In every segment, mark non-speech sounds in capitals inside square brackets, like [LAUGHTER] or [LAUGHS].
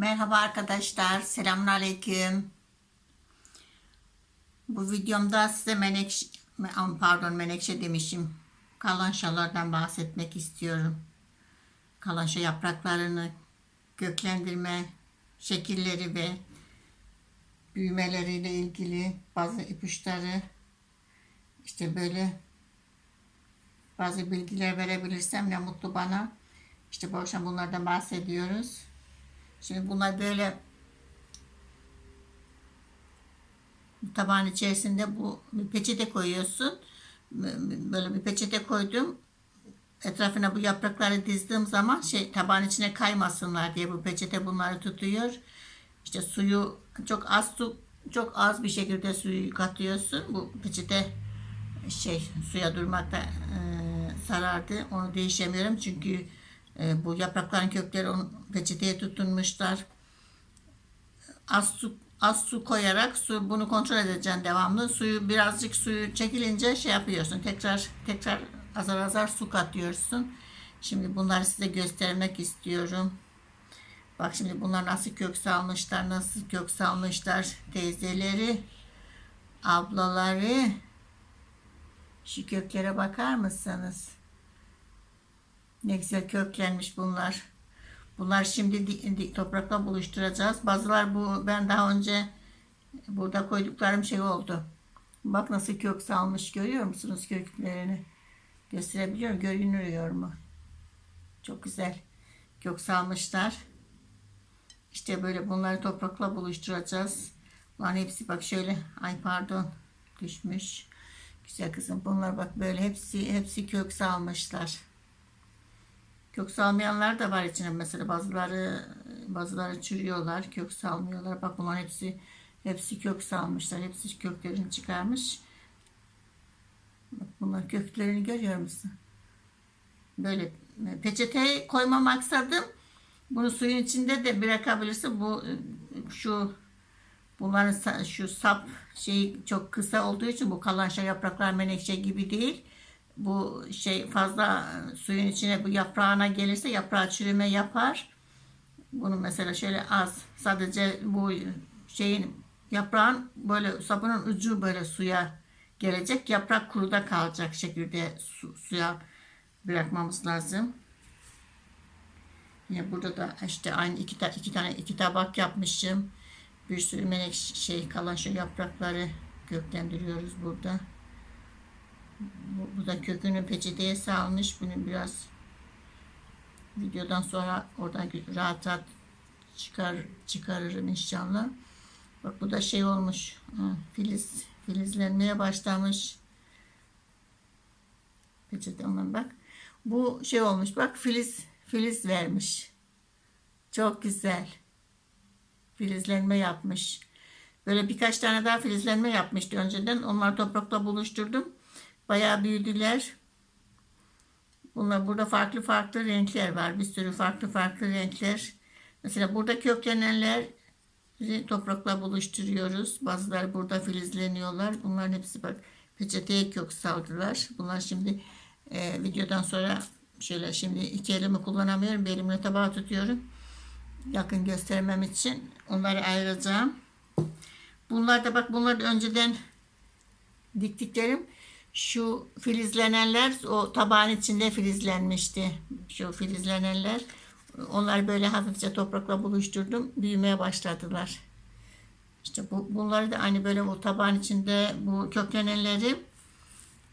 Merhaba arkadaşlar, selamünaleyküm. Bu videomda size menekşe, pardon menekşe demişim. Kalanşalardan bahsetmek istiyorum. Kalanşa yapraklarını göklendirme şekilleri ve büyümeleriyle ilgili bazı ipuçları işte böyle bazı bilgiler verebilirsem ne mutlu bana. İşte bu akşam bunlardan bahsediyoruz. Şimdi bunlar böyle tabağın içerisinde bu bir peçete koyuyorsun. Böyle bir peçete koydum. Etrafına bu yaprakları dizdiğim zaman şey tabağın içine kaymasınlar diye bu peçete bunları tutuyor. İşte suyu çok az su çok az bir şekilde suyu katıyorsun. Bu peçete şey suya durmakta e, sarardı. Onu değişemiyorum çünkü e, bu yaprakların kökleri onun peçeteye tutunmuşlar. Az su az su koyarak su bunu kontrol edeceksin devamlı. Suyu birazcık suyu çekilince şey yapıyorsun. Tekrar tekrar azar azar su katıyorsun. Şimdi bunları size göstermek istiyorum. Bak şimdi bunlar nasıl kök salmışlar, nasıl kök salmışlar teyzeleri, ablaları. Şu köklere bakar mısınız? Ne güzel köklenmiş bunlar. Bunlar şimdi di- di- toprakla buluşturacağız. Bazılar bu ben daha önce burada koyduklarım şey oldu. Bak nasıl kök salmış görüyor musunuz köklerini? Gösterebiliyor muyum? Görünüyor mu? Çok güzel. Kök salmışlar. İşte böyle bunları toprakla buluşturacağız. Bunların hepsi bak şöyle. Ay pardon. Düşmüş. Güzel kızım. Bunlar bak böyle hepsi hepsi kök salmışlar. Kök salmayanlar da var içine mesela bazıları bazıları çürüyorlar, kök salmıyorlar. Bak bunların hepsi hepsi kök salmışlar. Hepsi köklerini çıkarmış. Bak bunlar köklerini görüyor musun? Böyle peçete koyma maksadım bunu suyun içinde de bırakabilirsin. Bu şu bunların şu sap şeyi çok kısa olduğu için bu kalanşa yapraklar menekşe gibi değil bu şey fazla suyun içine bu yaprağına gelirse yaprağı çürüme yapar. Bunu mesela şöyle az sadece bu şeyin yaprağın böyle sapının ucu böyle suya gelecek. Yaprak kuruda kalacak şekilde su, suya bırakmamız lazım. Yine burada da işte aynı iki, ta, iki tane iki tabak yapmışım. Bir sürü melek şey kalan şu yaprakları köklendiriyoruz burada. Bu, bu da kökünü peçeteye salmış. Bunu biraz videodan sonra oradan rahat rahat çıkar çıkarırım inşallah. Bak bu da şey olmuş. Filiz filizlenmeye başlamış. Peçete ona bak. Bu şey olmuş. Bak filiz filiz vermiş. Çok güzel. Filizlenme yapmış. Böyle birkaç tane daha filizlenme yapmıştı önceden. Onları toprakla buluşturdum. Bayağı büyüdüler. Bunlar burada farklı farklı renkler var. Bir sürü farklı farklı renkler. Mesela burada köklenenler toprakla buluşturuyoruz. Bazıları burada filizleniyorlar. Bunların hepsi bak peçeteye kök saldılar. Bunlar şimdi e, videodan sonra şöyle şimdi iki elimi kullanamıyorum. Bir elimle tabağı tutuyorum. Yakın göstermem için onları ayıracağım. Bunlar da bak bunlar önceden diktiklerim şu filizlenenler o tabağın içinde filizlenmişti. Şu filizlenenler onlar böyle hafifçe toprakla buluşturdum. Büyümeye başladılar. İşte bu, bunları da aynı böyle bu tabağın içinde bu köklenenleri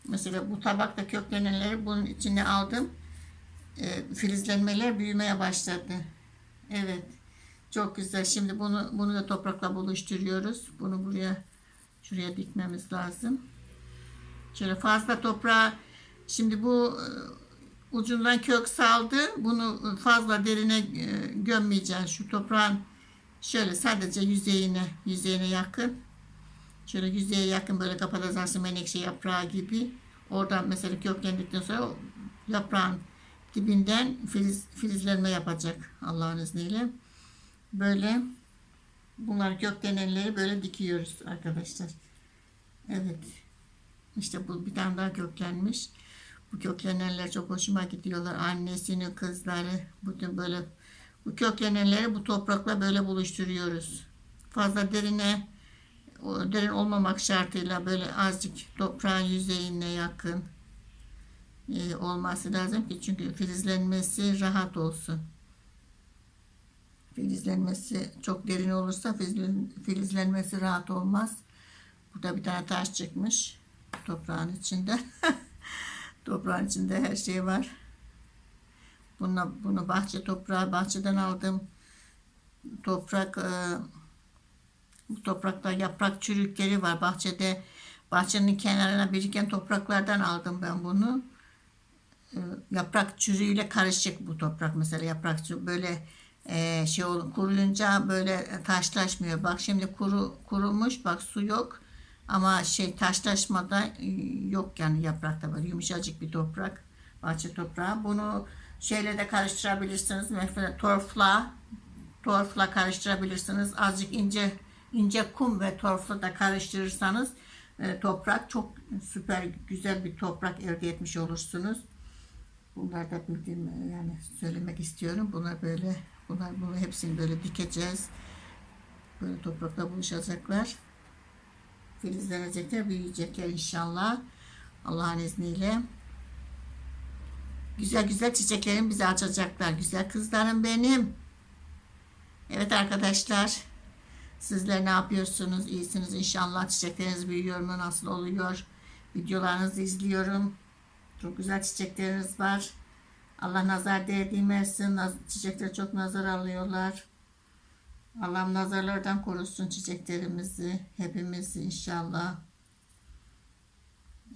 mesela bu tabakta köklenenleri bunun içine aldım. E, filizlenmeler büyümeye başladı. Evet. Çok güzel. Şimdi bunu bunu da toprakla buluşturuyoruz. Bunu buraya şuraya dikmemiz lazım. Şöyle fazla toprağa şimdi bu ucundan kök saldı. Bunu fazla derine gömmeyeceğiz. Şu toprağın şöyle sadece yüzeyine yüzeyine yakın. Şöyle yüzeye yakın böyle kapatacaksın menekşe yaprağı gibi. Oradan mesela köklendikten sonra yaprağın dibinden filiz, filizlenme yapacak Allah'ın izniyle. Böyle bunlar köklenenleri böyle dikiyoruz arkadaşlar. Evet. İşte bu bir tane daha köklenmiş. Bu köklenenler çok hoşuma gidiyorlar. Annesini, kızları, bütün böyle Bu köklenenleri bu toprakla böyle buluşturuyoruz. Fazla derine derin olmamak şartıyla böyle azıcık toprağın yüzeyine yakın e, olması lazım ki çünkü filizlenmesi rahat olsun. Filizlenmesi çok derin olursa filizlen- filizlenmesi rahat olmaz. Burada bir tane taş çıkmış toprağın içinde. [LAUGHS] toprağın içinde her şey var. Bunu, bunu bahçe toprağı bahçeden aldım. Toprak e, bu toprakta yaprak çürükleri var. Bahçede bahçenin kenarına biriken topraklardan aldım ben bunu. E, yaprak çürüğüyle karışık bu toprak mesela yaprak çürüğü böyle e, şey ol, kuruyunca böyle taşlaşmıyor. Bak şimdi kuru kurumuş bak su yok ama şey taşlaşmada e, yok yani yaprakta böyle yumuşacık bir toprak bahçe toprağı. Bunu şeyle de karıştırabilirsiniz. Mesela torfla torfla karıştırabilirsiniz. Azıcık ince ince kum ve torfla da karıştırırsanız e, toprak çok süper güzel bir toprak elde etmiş olursunuz. Bunlar da bildiğim yani söylemek istiyorum. Bunlar böyle bunlar bunu hepsini böyle dikeceğiz. Böyle toprakla buluşacaklar. Filizlenecekler, büyüyecekler inşallah. Allah'ın izniyle. Güzel güzel çiçeklerim bize açacaklar. Güzel kızlarım benim. Evet arkadaşlar. Sizler ne yapıyorsunuz? İyisiniz inşallah. Çiçekleriniz büyüyor mu? Nasıl oluyor? Videolarınızı izliyorum. Çok güzel çiçekleriniz var. Allah nazar değdirmesin. Çiçekler çok nazar alıyorlar. Allah'ım nazarlardan korusun çiçeklerimizi. Hepimizi inşallah.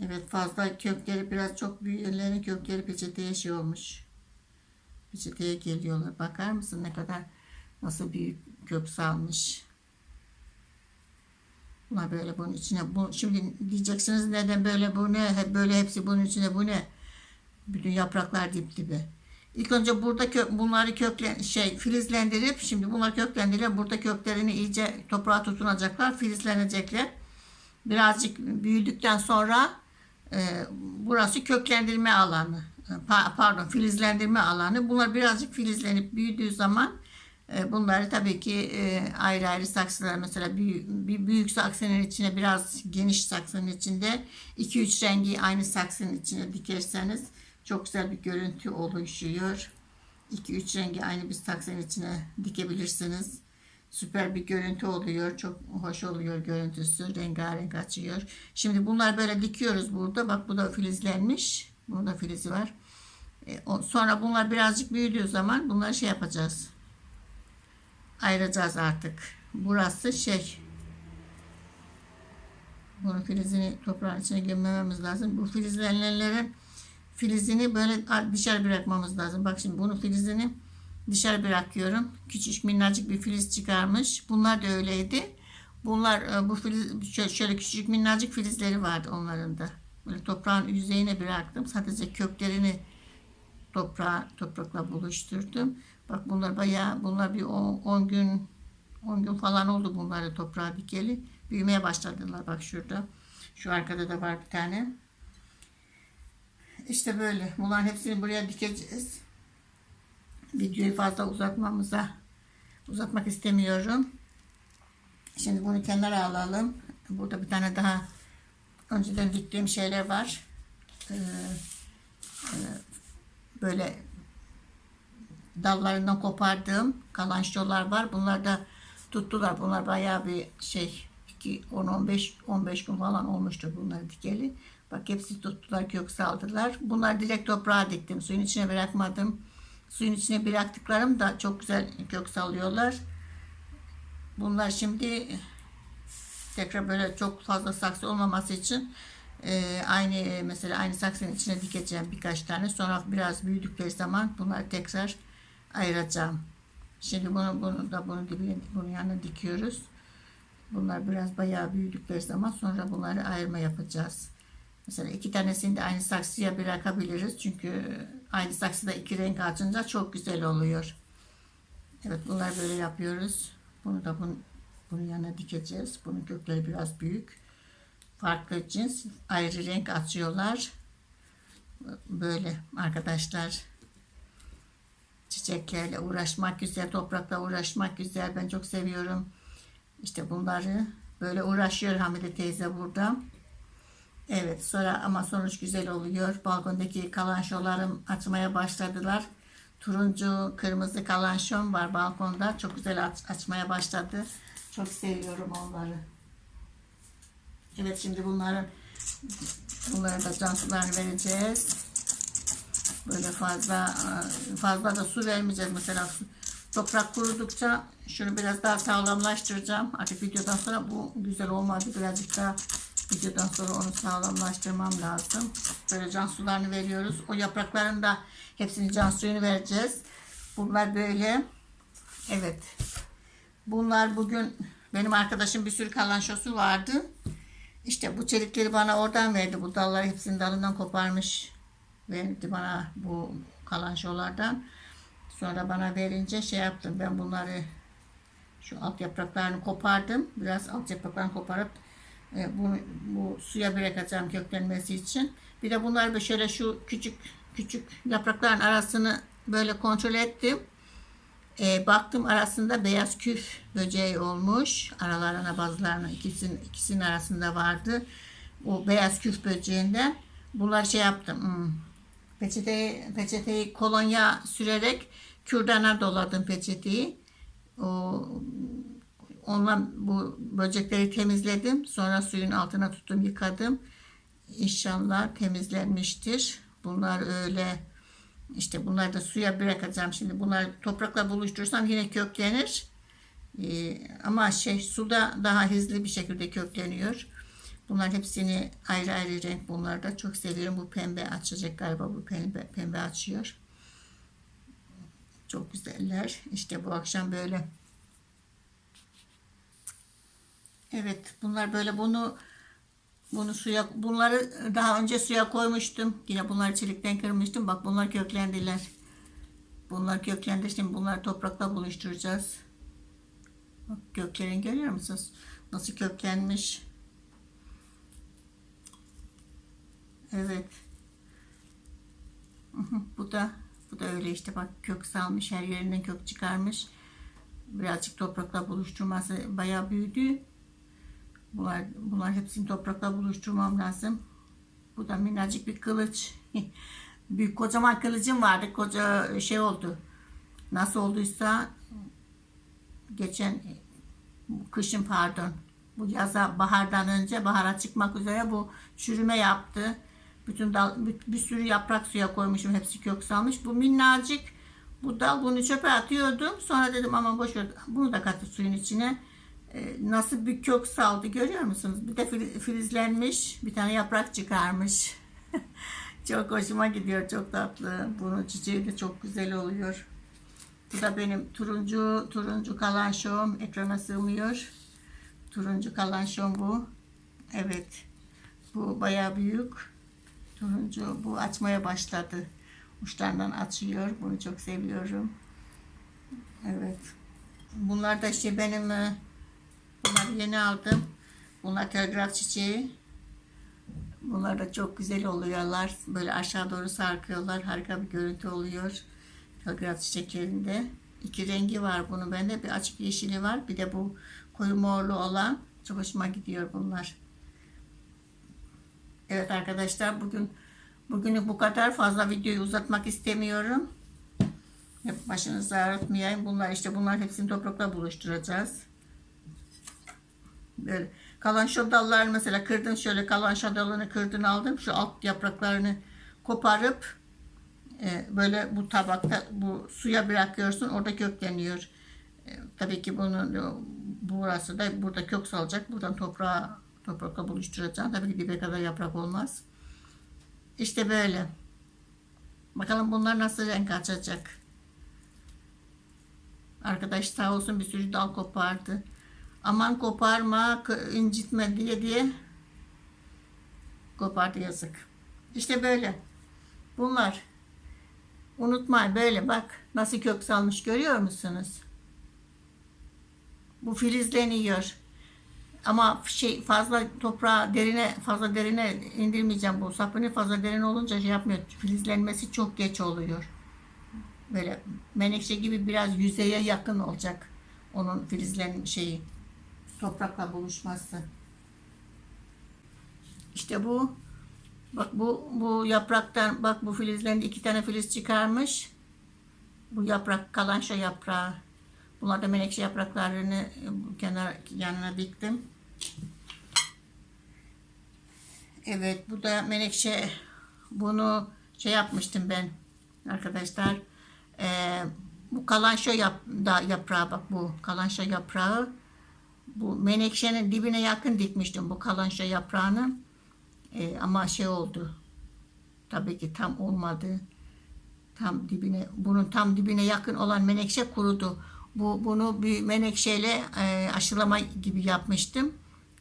Evet fazla kökleri biraz çok büyüyenlerin kökleri peçeteye şey olmuş. Peçeteye geliyorlar. Bakar mısın ne kadar nasıl büyük kök salmış. Bunlar böyle bunun içine bu şimdi diyeceksiniz neden böyle bu ne hep böyle hepsi bunun içine bu ne bütün yapraklar dip dibe. İlk önce burada kök, bunları köklen şey filizlendirip şimdi bunlar köklendirip burada köklerini iyice toprağa tutunacaklar filizlenecekler. Birazcık büyüdükten sonra e, burası köklendirme alanı. E, pa- pardon filizlendirme alanı. Bunlar birazcık filizlenip büyüdüğü zaman e, bunları tabii ki e, ayrı ayrı saksılar mesela bir büyük saksının içine biraz geniş saksının içinde 2-3 rengi aynı saksının içine dikerseniz çok güzel bir görüntü oluşuyor. 2-3 rengi aynı bir saksının içine dikebilirsiniz. Süper bir görüntü oluyor. Çok hoş oluyor görüntüsü. Rengarenk açıyor. Şimdi bunlar böyle dikiyoruz burada. Bak bu da filizlenmiş. Burada filizi var. E, sonra bunlar birazcık büyüdüğü zaman bunları şey yapacağız. Ayıracağız artık. Burası şey. Bunun filizini toprağın içine gömmememiz lazım. Bu filizlenenlerin filizini böyle dışarı bırakmamız lazım. Bak şimdi bunun filizini dışarı bırakıyorum. Küçük minnacık bir filiz çıkarmış. Bunlar da öyleydi. Bunlar e, bu filiz şö- şöyle küçük minnacık filizleri vardı onların da. Böyle toprağın yüzeyine bıraktım. Sadece köklerini toprağa toprakla buluşturdum. Bak bunlar bayağı bunlar bir 10 gün 10 gün falan oldu bunları toprağa dikeli. Büyümeye başladılar bak şurada. Şu arkada da var bir tane. İşte böyle. Bunların hepsini buraya dikeceğiz. Videoyu fazla uzatmamıza uzatmak istemiyorum. Şimdi bunu kenara alalım. Burada bir tane daha önceden diktiğim şeyler var. Ee, e, böyle dallarından kopardığım kalançolar var. Bunlar da tuttular. Bunlar bayağı bir şey 2 10 15 15 gün falan olmuştur bunları dikeli. Bak hepsi tuttular, kök saldılar. Bunlar direkt toprağa diktim. Suyun içine bırakmadım. Suyun içine bıraktıklarım da çok güzel kök salıyorlar. Bunlar şimdi tekrar böyle çok fazla saksı olmaması için e, aynı mesela aynı saksının içine dikeceğim birkaç tane. Sonra biraz büyüdükleri zaman bunları tekrar ayıracağım. Şimdi bunu bunu da bunu dibine bunun yanına dikiyoruz. Bunlar biraz bayağı büyüdükleri zaman sonra bunları ayırma yapacağız. Mesela iki tanesini de aynı saksıya bırakabiliriz. Çünkü aynı saksıda iki renk açınca çok güzel oluyor. Evet bunlar böyle yapıyoruz. Bunu da bunun, bunun yanına dikeceğiz. Bunun kökleri biraz büyük. Farklı cins ayrı renk açıyorlar. Böyle arkadaşlar. Çiçeklerle uğraşmak güzel, toprakla uğraşmak güzel. Ben çok seviyorum. İşte bunları böyle uğraşıyor Hamide teyze burada. Evet sonra ama sonuç güzel oluyor. Balkondaki kalanşolarım açmaya başladılar. Turuncu, kırmızı kalanşom var balkonda. Çok güzel aç- açmaya başladı. Çok seviyorum onları. Evet şimdi bunların bunlara da can sularını vereceğiz. Böyle fazla fazla da su vermeyeceğiz mesela. Toprak kurudukça şunu biraz daha sağlamlaştıracağım. Artık videodan sonra bu güzel olmadı. Birazcık daha videodan sonra onu sağlamlaştırmam lazım. Böyle can sularını veriyoruz. O yaprakların da hepsini can suyunu vereceğiz. Bunlar böyle. Evet. Bunlar bugün benim arkadaşım bir sürü kalanşosu vardı. İşte bu çelikleri bana oradan verdi. Bu dalları hepsini dalından koparmış. Verdi bana bu kalanşolardan. Sonra bana verince şey yaptım. Ben bunları şu alt yapraklarını kopardım. Biraz alt yapraklarını koparıp e, bu, bu suya bırakacağım köklenmesi için. Bir de bunları böyle şöyle şu küçük küçük yaprakların arasını böyle kontrol ettim. E, baktım arasında beyaz küf böceği olmuş. Aralarına bazılarına ikisinin, ikisinin arasında vardı. O beyaz küf böceğinden bunlar şey yaptım. Hmm. Peçeteyi, peçeteyi kolonya sürerek kürdana doladım peçeteyi. O, onunla bu böcekleri temizledim. Sonra suyun altına tuttum yıkadım. İnşallah temizlenmiştir. Bunlar öyle işte bunları da suya bırakacağım şimdi. Bunlar toprakla buluşturursam yine köklenir. Ee, ama şey suda daha hızlı bir şekilde kökleniyor. Bunların hepsini ayrı ayrı renk bunlar da çok seviyorum. Bu pembe açacak galiba bu pembe, pembe açıyor. Çok güzeller. İşte bu akşam böyle. Evet bunlar böyle bunu bunu suya bunları daha önce suya koymuştum. Yine bunları çelikten kırmıştım. Bak bunlar köklendiler. Bunlar köklendi. Şimdi bunları toprakla buluşturacağız. Bak köklerini görüyor musunuz? Nasıl köklenmiş. Evet. Bu da bu da öyle işte bak kök salmış her yerinden kök çıkarmış. Birazcık toprakla buluşturması bayağı büyüdü. Bunlar, bunlar hepsini toprakla buluşturmam lazım. Bu da minnacık bir kılıç. [LAUGHS] Büyük kocaman kılıcım vardı. Koca şey oldu. Nasıl olduysa geçen kışın pardon. Bu yaza bahardan önce bahara çıkmak üzere bu çürüme yaptı. Bütün dal bir, bir sürü yaprak suya koymuşum. Hepsi kök salmış. Bu minnacık bu dal bunu çöpe atıyordum. Sonra dedim ama boş ver. Bunu da katı suyun içine. Ee, nasıl bir kök saldı görüyor musunuz? Bir de fili- filizlenmiş. Bir tane yaprak çıkarmış. [LAUGHS] çok hoşuma gidiyor. Çok tatlı. Bunun çiçeği de çok güzel oluyor. Bu da benim turuncu turuncu kalanşom. Ekrana sığmıyor. Turuncu kalanşom bu. Evet. Bu bayağı büyük. Turuncu bu açmaya başladı. Uçlarından açıyor. Bunu çok seviyorum. Evet. Bunlar da işte benim e, bunları yeni aldım. Bunlar telgraf çiçeği. Bunlar da çok güzel oluyorlar. Böyle aşağı doğru sarkıyorlar. Harika bir görüntü oluyor. Telgraf çiçeklerinde. İki rengi var bunun bende. Bir açık yeşili var. Bir de bu koyu morlu olan. Çok hoşuma gidiyor bunlar. Evet arkadaşlar bugün bugünü bu kadar fazla videoyu uzatmak istemiyorum. Hep başınızı ağrıtmayayım. Bunlar işte bunlar hepsini toprakla buluşturacağız. Böyle kalan şu dallarını mesela kırdın şöyle kalan şu dalını kırdın aldım. Şu alt yapraklarını koparıp e, böyle bu tabakta bu suya bırakıyorsun. Orada kökleniyor. E, tabii ki bunun burası da burada kök salacak. Buradan toprağa toprakla buluşturacağım. Tabii ki dibe kadar yaprak olmaz. İşte böyle. Bakalım bunlar nasıl renk açacak. Arkadaş sağ olsun bir sürü dal kopardı. Aman koparma, incitme diye diye kopardı yazık. İşte böyle. Bunlar. Unutmayın böyle bak nasıl kök salmış görüyor musunuz? Bu filizleniyor. Ama şey fazla toprağa derine fazla derine indirmeyeceğim bu sapını fazla derin olunca şey yapmıyor. Filizlenmesi çok geç oluyor. Böyle menekşe gibi biraz yüzeye yakın olacak. Onun filizlerin şeyi. Toprakla buluşması. İşte bu. Bak bu bu yapraktan bak bu filizlerin iki tane filiz çıkarmış. Bu yaprak kalanşa yaprağı. Bunlar da menekşe yapraklarını kenar yanına diktim. Evet bu da menekşe bunu şey yapmıştım ben arkadaşlar. Ee, bu kalanşa yap, da yaprağı bak bu kalanşa yaprağı. Bu menekşenin dibine yakın dikmiştim bu kalanşa yaprağını. Ee, ama şey oldu. Tabii ki tam olmadı. Tam dibine bunun tam dibine yakın olan menekşe kurudu. Bu bunu bir menekşeyle e, aşılama gibi yapmıştım.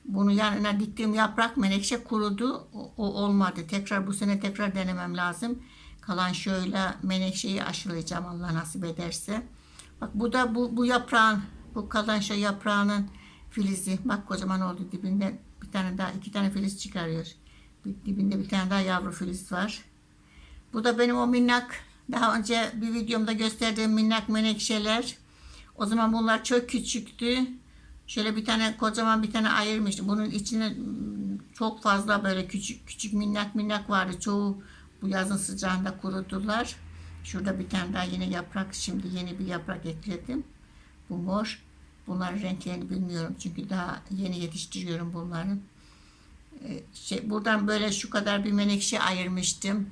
Bunu yanına diktiğim yaprak menekşe kurudu. O, o olmadı. Tekrar bu sene tekrar denemem lazım. Kalan şöyle menekşeyi aşılayacağım Allah nasip ederse. Bak bu da bu, bu yaprağın bu kalan şey yaprağının filizi. Bak kocaman oldu dibinde bir tane daha iki tane filiz çıkarıyor. Bir, dibinde bir tane daha yavru filiz var. Bu da benim o minnak daha önce bir videomda gösterdiğim minnak menekşeler. O zaman bunlar çok küçüktü. Şöyle bir tane kocaman bir tane ayırmıştım. Bunun içine mm, çok fazla böyle küçük küçük minnak minnak vardı. Çoğu bu yazın sıcağında kurudular. Şurada bir tane daha yine yaprak. Şimdi yeni bir yaprak ekledim. Bu mor. Bunların renklerini bilmiyorum. Çünkü daha yeni yetiştiriyorum bunların. Ee, Şey, buradan böyle şu kadar bir menekşe ayırmıştım.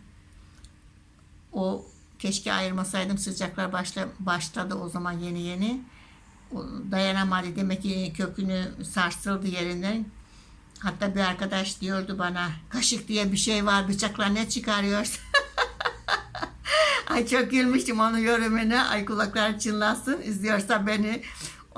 O keşke ayırmasaydım sıcaklar başla, başladı o zaman yeni yeni. O dayanamadı demek ki kökünü sarsıldı yerinden. Hatta bir arkadaş diyordu bana kaşık diye bir şey var bıçakla ne çıkarıyorsun? [LAUGHS] Ay çok gülmüştüm onun yorumuna. Ay kulaklar çınlasın. İzliyorsa beni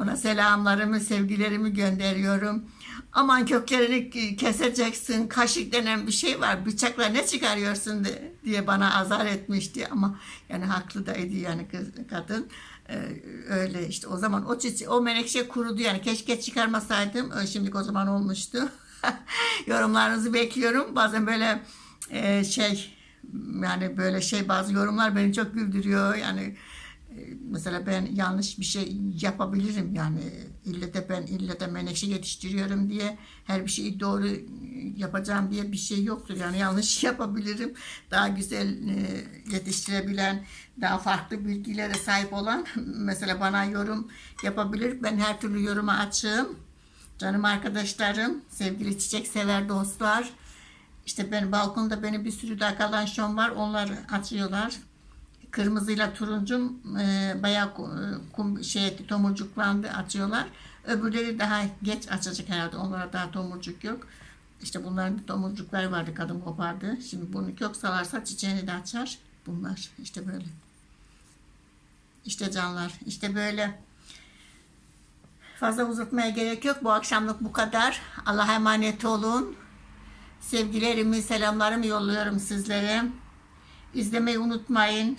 ona selamlarımı, sevgilerimi gönderiyorum. Aman köklerini keseceksin. Kaşık denen bir şey var. Bıçakla ne çıkarıyorsun diye bana azar etmişti ama yani haklı da idi yani kız, kadın. Ee, öyle işte o zaman o çiçe o menekşe kurudu yani keşke çıkarmasaydım. Şimdi o zaman olmuştu. [LAUGHS] Yorumlarınızı bekliyorum. Bazen böyle e, şey yani böyle şey bazı yorumlar beni çok güldürüyor. Yani mesela ben yanlış bir şey yapabilirim yani ille de ben ille de menekşe yetiştiriyorum diye her bir şeyi doğru yapacağım diye bir şey yoktur. Yani yanlış [LAUGHS] yapabilirim. Daha güzel e, yetiştirebilen, daha farklı bilgilere sahip olan [LAUGHS] mesela bana yorum yapabilir. Ben her türlü yoruma açığım. Canım arkadaşlarım, sevgili çiçek sever dostlar. İşte ben balkonda benim bir sürü kalanşon var. Onlar açıyorlar. Kırmızıyla turuncum e, bayağı e, kum, şey tomurcuklandı açıyorlar. Öbürleri daha geç açacak herhalde. Onlara daha tomurcuk yok. İşte bunların da tomurcukları vardı kadın kopardı. Şimdi bunu kök salarsa çiçeğini de açar. Bunlar işte böyle. İşte canlar. işte böyle. Fazla uzatmaya gerek yok. Bu akşamlık bu kadar. Allah'a emanet olun. Sevgilerimi, selamlarımı yolluyorum sizlere. İzlemeyi unutmayın.